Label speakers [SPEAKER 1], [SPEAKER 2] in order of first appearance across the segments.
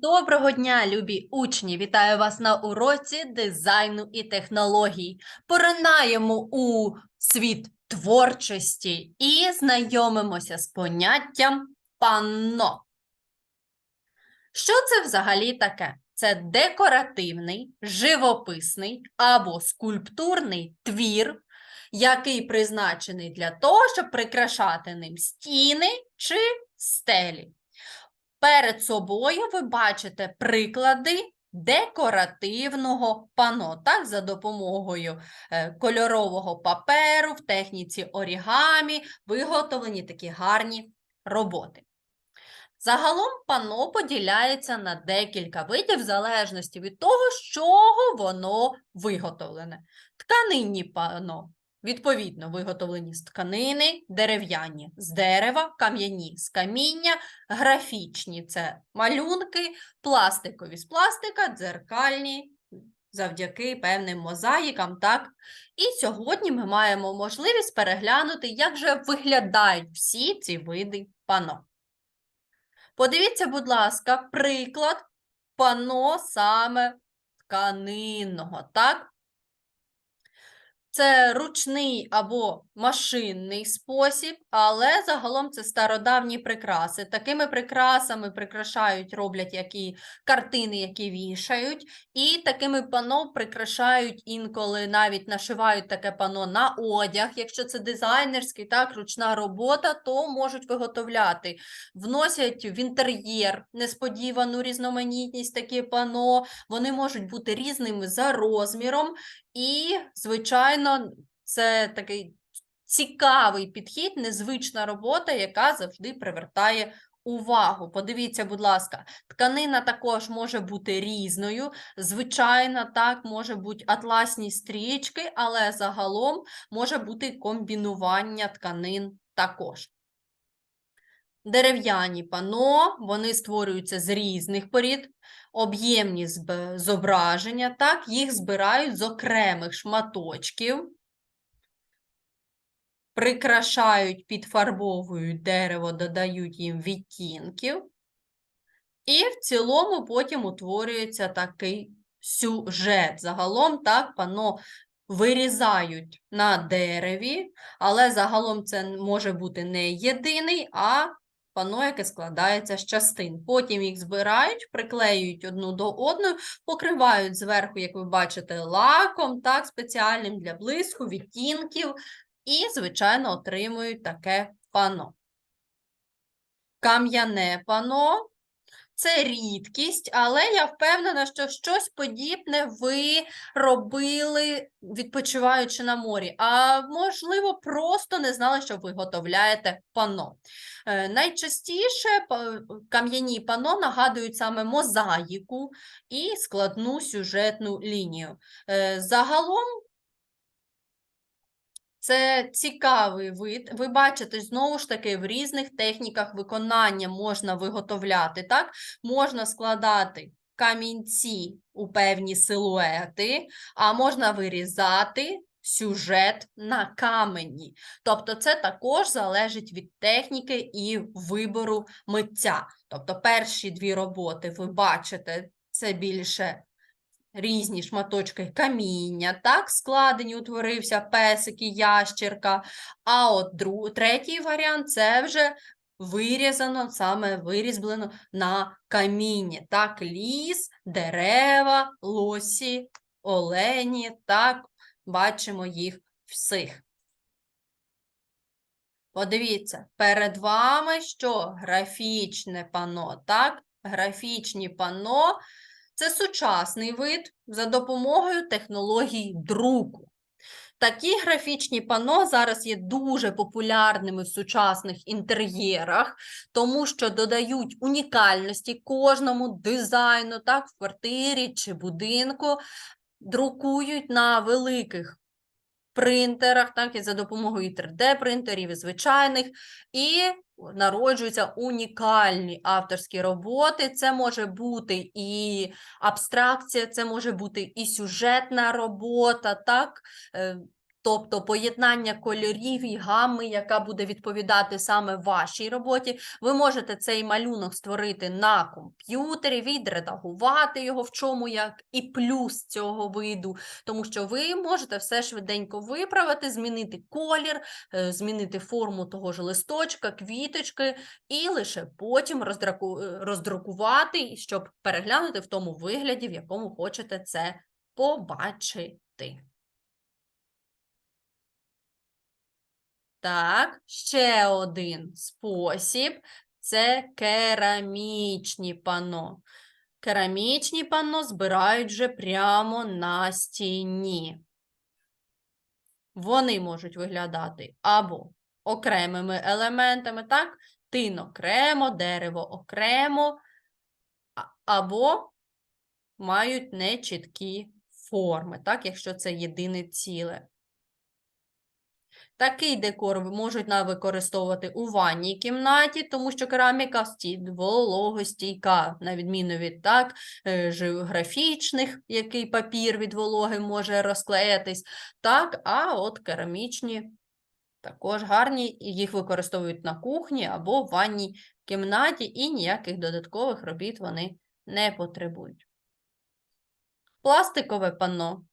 [SPEAKER 1] Доброго дня, любі учні! Вітаю вас на уроці дизайну і технологій. Поринаємо у світ творчості і знайомимося з поняттям панно. Що це взагалі таке? Це декоративний, живописний або скульптурний твір, який призначений для того, щоб прикрашати ним стіни чи стелі. Перед собою ви бачите приклади декоративного пано, так, за допомогою е, кольорового паперу в техніці орігамі виготовлені такі гарні роботи. Загалом пано поділяється на декілька видів в залежності від того, з чого воно виготовлене. Тканинні пано Відповідно, виготовлені з тканини, дерев'яні з дерева, кам'яні з каміння, графічні це малюнки, пластикові з пластика, дзеркальні завдяки певним мозаїкам. Так? І сьогодні ми маємо можливість переглянути, як же виглядають всі ці види пано. Подивіться, будь ласка, приклад пано саме тканинного. так? Це ручний або машинний спосіб, але загалом це стародавні прикраси. Такими прикрасами прикрашають, роблять які картини, які вішають, і такими пано прикрашають інколи навіть нашивають таке пано на одяг. Якщо це дизайнерський, так, ручна робота, то можуть виготовляти, вносять в інтер'єр несподівану різноманітність такі пано, вони можуть бути різними за розміром. І, звичайно, це такий цікавий підхід, незвична робота, яка завжди привертає увагу. Подивіться, будь ласка, тканина також може бути різною. Звичайно, так, може бути атласні стрічки, але загалом може бути комбінування тканин також. Дерев'яні пано, вони створюються з різних порід, об'ємні зображення, так, їх збирають з окремих шматочків, прикрашають, підфарбовують дерево, додають їм відтінків, і в цілому потім утворюється такий сюжет. Загалом так пано вирізають на дереві, але загалом це може бути не єдиний, а пано, яке складається з частин. Потім їх збирають, приклеюють одну до одної, покривають зверху, як ви бачите, лаком, так, спеціальним для блиску, відтінків, і, звичайно, отримують таке пано. Кам'яне пано. Це рідкість, але я впевнена, що щось подібне ви робили, відпочиваючи на морі, а можливо, просто не знали, що виготовляєте пано. Е, Найчастіше кам'яні пано нагадують саме мозаїку і складну сюжетну лінію. Е, Загалом це цікавий вид. Ви бачите, знову ж таки, в різних техніках виконання можна виготовляти, так? Можна складати камінці у певні силуети, а можна вирізати сюжет на камені. Тобто це також залежить від техніки і вибору митця. Тобто перші дві роботи ви бачите, це більше різні шматочки каміння, так, складені, утворився песик і ящерка. А от друг, третій варіант це вже вирізано, саме вирізблено на камінні. Так, ліс, дерева, лосі, олені, так, бачимо їх всіх. Подивіться, перед вами що? Графічне пано, так? Графічні пано це сучасний вид за допомогою технологій друку. Такі графічні пано зараз є дуже популярними в сучасних інтер'єрах, тому що додають унікальності кожному дизайну, так, в квартирі чи будинку, друкують на великих принтерах, так, і за допомогою 3D-принтерів і звичайних, і народжуються унікальні авторські роботи. Це може бути і абстракція, це може бути і сюжетна робота, так? Тобто поєднання кольорів і гами, яка буде відповідати саме вашій роботі. Ви можете цей малюнок створити на комп'ютері, відредагувати його в чому як і плюс цього виду, тому що ви можете все швиденько виправити, змінити колір, е, змінити форму того ж листочка, квіточки, і лише потім роздраку- е, роздрукувати, щоб переглянути в тому вигляді, в якому хочете це побачити. Так, ще один спосіб це керамічні пано. Керамічні панно збирають вже прямо на стіні. Вони можуть виглядати або окремими елементами, так? Тин окремо, дерево окремо, або мають нечіткі форми, так, якщо це єдине ціле. Такий декор можуть використовувати у ванній кімнаті, тому що кераміка сті- вологостійка, на відміну від так, е, графічних, який папір від вологи може розклеїтись, так, а от керамічні також гарні, їх використовують на кухні або в ванній кімнаті, і ніяких додаткових робіт вони не потребують. Пластикове панно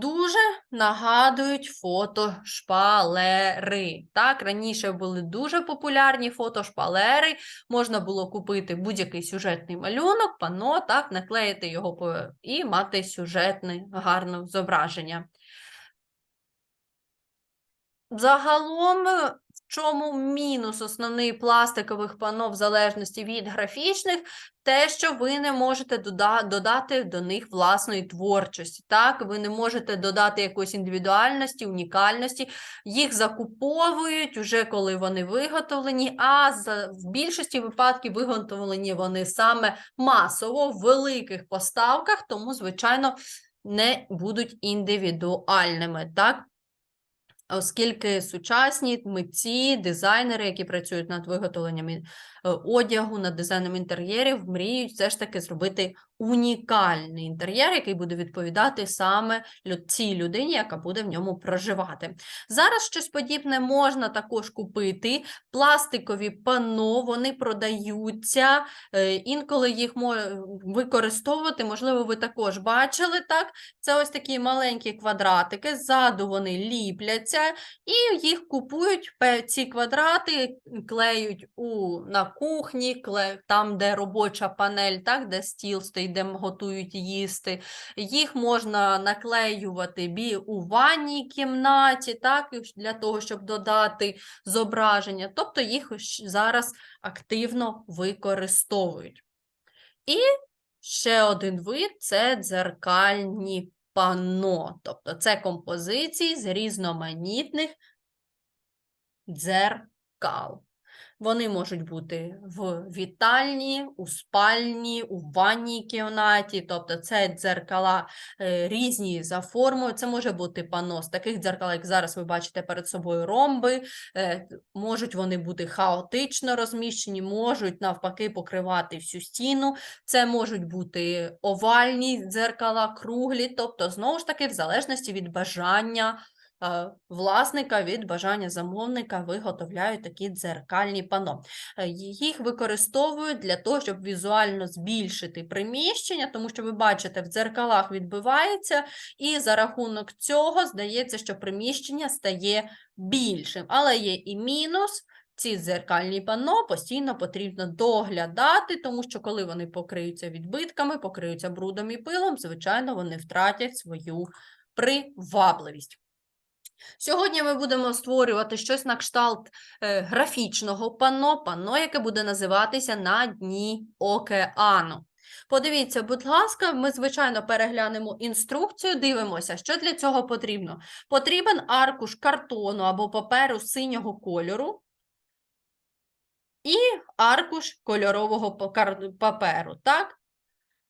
[SPEAKER 1] дуже нагадують фотошпалери. Так, раніше були дуже популярні фотошпалери. Можна було купити будь-який сюжетний малюнок, панно, так, наклеїти його і мати сюжетне гарне зображення. Загалом, чому мінус основний пластикових панно в залежності від графічних, те, що ви не можете додати до них власної творчості. Так, ви не можете додати якоїсь індивідуальності, унікальності. Їх закуповують уже коли вони виготовлені, а в більшості випадків виготовлені вони саме масово в великих поставках, тому, звичайно, не будуть індивідуальними. Так? Оскільки сучасні митці, дизайнери, які працюють над виготовленням е, одягу, над дизайном інтер'єрів, мріють все ж таки зробити унікальний інтер'єр, який буде відповідати саме цій людині, яка буде в ньому проживати. Зараз щось подібне можна також купити. Пластикові панно, вони продаються, е, інколи їх використовувати, можливо, ви також бачили, так? Це ось такі маленькі квадратики, ззаду вони ліпляться, і їх купують ці квадрати, клеють у, на кухні, там, де робоча панель, так, де стіл стоїть, де готують їсти. Їх можна наклеювати бі у ванній кімнаті, так, для того, щоб додати зображення. Тобто їх зараз активно використовують. І Ще один вид це дзеркальні панно, тобто це композиції з різноманітних дзеркал. Вони можуть бути в вітальні, у спальні, у ванній кімнаті, тобто це дзеркала е, різні за формою. Це може бути панно з таких дзеркал, як зараз ви бачите перед собою ромби. Е, можуть вони бути хаотично розміщені, можуть навпаки покривати всю стіну. Це можуть бути овальні дзеркала, круглі, тобто, знову ж таки, в залежності від бажання власника, від бажання замовника виготовляють такі дзеркальні пано. Е, Їх використовують для того, щоб візуально збільшити приміщення, тому що ви бачите, в дзеркалах відбивається, і за рахунок цього здається, що приміщення стає більшим. Але є і мінус. Ці дзеркальні панно постійно потрібно доглядати, тому що коли вони покриються відбитками, покриються брудом і пилом, звичайно, вони втратять свою привабливість. Сьогодні ми будемо створювати щось на кшталт е, графічного панно, панно, яке буде називатися на дні океану. Подивіться, будь ласка, ми, звичайно, переглянемо інструкцію, дивимося, що для цього потрібно. Потрібен аркуш картону або паперу синього кольору і аркуш кольорового паперу. Так?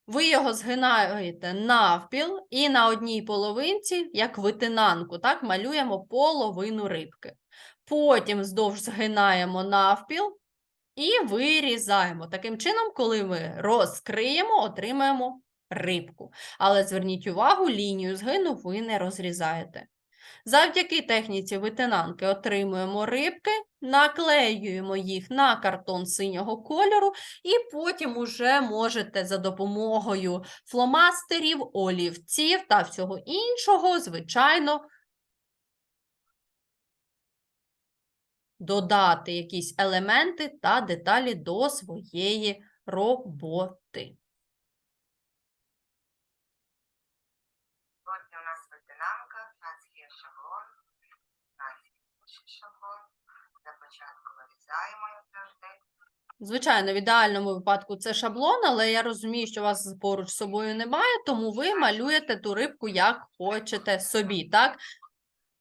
[SPEAKER 1] Ви його згинаєте навпіл і на одній половинці, як витинанку, так, малюємо половину рибки. Потім вздовж згинаємо навпіл і вирізаємо. Таким чином, коли ми розкриємо, отримаємо рибку. Але зверніть увагу, лінію згину ви не розрізаєте. Завдяки техніці витинанки отримуємо рибки, наклеюємо їх на картон синього кольору, і потім уже можете за допомогою фломастерів, олівців та всього іншого, звичайно, додати якісь елементи та деталі до своєї роботи.
[SPEAKER 2] Сьогодні у нас ветенанка, у нас є шаблон, у нас є інший шаблон. Для початку вирізаємо, завжди.
[SPEAKER 1] Звичайно, в ідеальному випадку це шаблон, але я розумію, що вас поруч з собою немає, тому ви малюєте ту рибку, як хочете собі, так?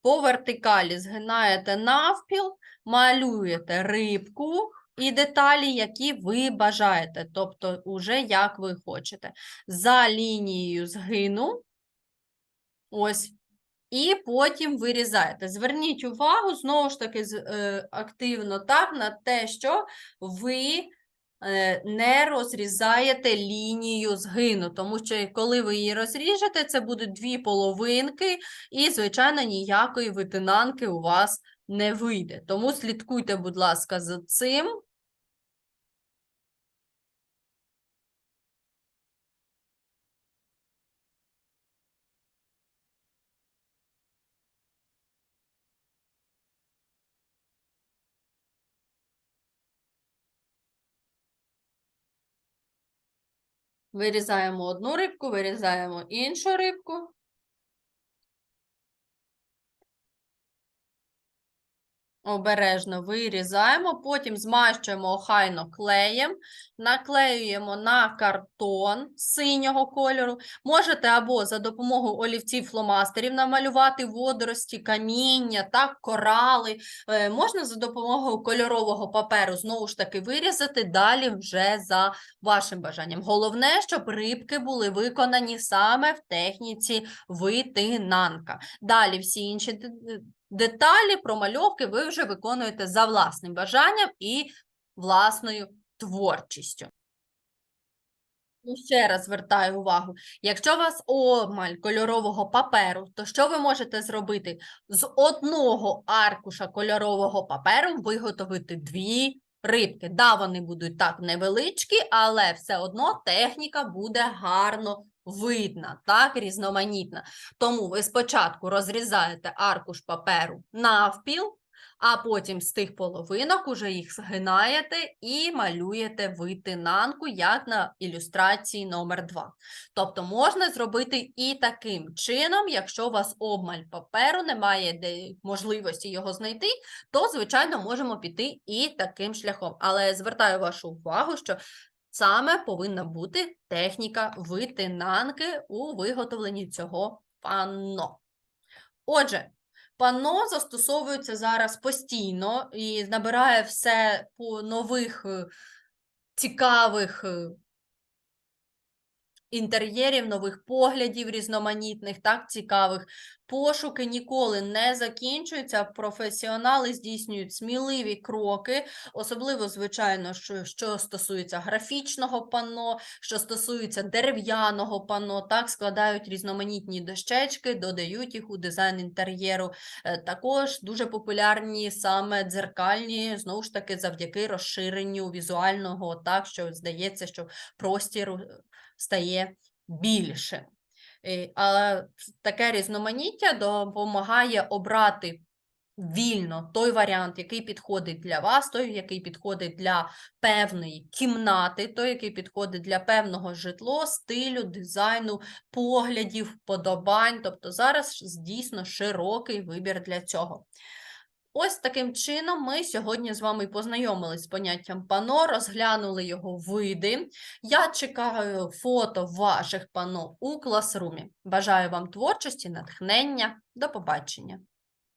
[SPEAKER 1] По вертикалі згинаєте навпіл, малюєте рибку і деталі, які ви бажаєте, тобто уже як ви хочете. За лінією згину, ось, і потім вирізаєте. Зверніть увагу, знову ж таки, е, активно так, на те, що ви е, не розрізаєте лінію згину, тому що коли ви її розріжете, це будуть дві половинки, і, звичайно, ніякої витинанки у вас не вийде. Тому слідкуйте, будь ласка, за цим. Вирізаємо одну рибку, вирізаємо іншу рибку. Обережно вирізаємо, потім змащуємо охайно клеєм, наклеюємо на картон синього кольору. Можете або за допомогою олівців фломастерів намалювати водорості, каміння, так, корали. Е, Можна за допомогою кольорового паперу знову ж таки вирізати, далі вже за вашим бажанням. Головне, щоб рибки були виконані саме в техніці витинанка. Далі всі інші деталі, промальовки ви вже виконуєте за власним бажанням і власною творчістю. Ну, Ще раз звертаю увагу, якщо у вас обмаль кольорового паперу, то що ви можете зробити? З одного аркуша кольорового паперу виготовити дві рибки. Да, вони будуть так невеличкі, але все одно техніка буде гарно видна, так, різноманітна. Тому ви спочатку розрізаєте аркуш паперу навпіл, а потім з тих половинок уже їх згинаєте і малюєте витинанку, як на ілюстрації номер 2. Тобто можна зробити і таким чином, якщо у вас обмаль паперу, немає можливості його знайти, то, звичайно, можемо піти і таким шляхом. Але звертаю вашу увагу, що саме повинна бути техніка витинанки у виготовленні цього панно. Отже, панно застосовується зараз постійно і набирає все по нових е, цікавих е, інтер'єрів, нових поглядів різноманітних, так цікавих. Пошуки ніколи не закінчуються. Професіонали здійснюють сміливі кроки, особливо, звичайно, що, що стосується графічного панно, що стосується дерев'яного панно, так складають різноманітні дощечки, додають їх у дизайн інтер'єру. Е, Також дуже популярні саме дзеркальні, знову ж таки, завдяки розширенню візуального, так що здається, що простір е, стає більшим. Е, Але таке різноманіття допомагає обрати вільно той варіант, який підходить для вас, той, який підходить для певної кімнати, той, який підходить для певного житло, стилю, дизайну, поглядів, вподобань. Тобто зараз дійсно широкий вибір для цього. Ось таким чином ми сьогодні з вами познайомились з поняттям пано, розглянули його види. Я чекаю фото ваших пано у класрумі. Бажаю вам творчості, натхнення. До побачення!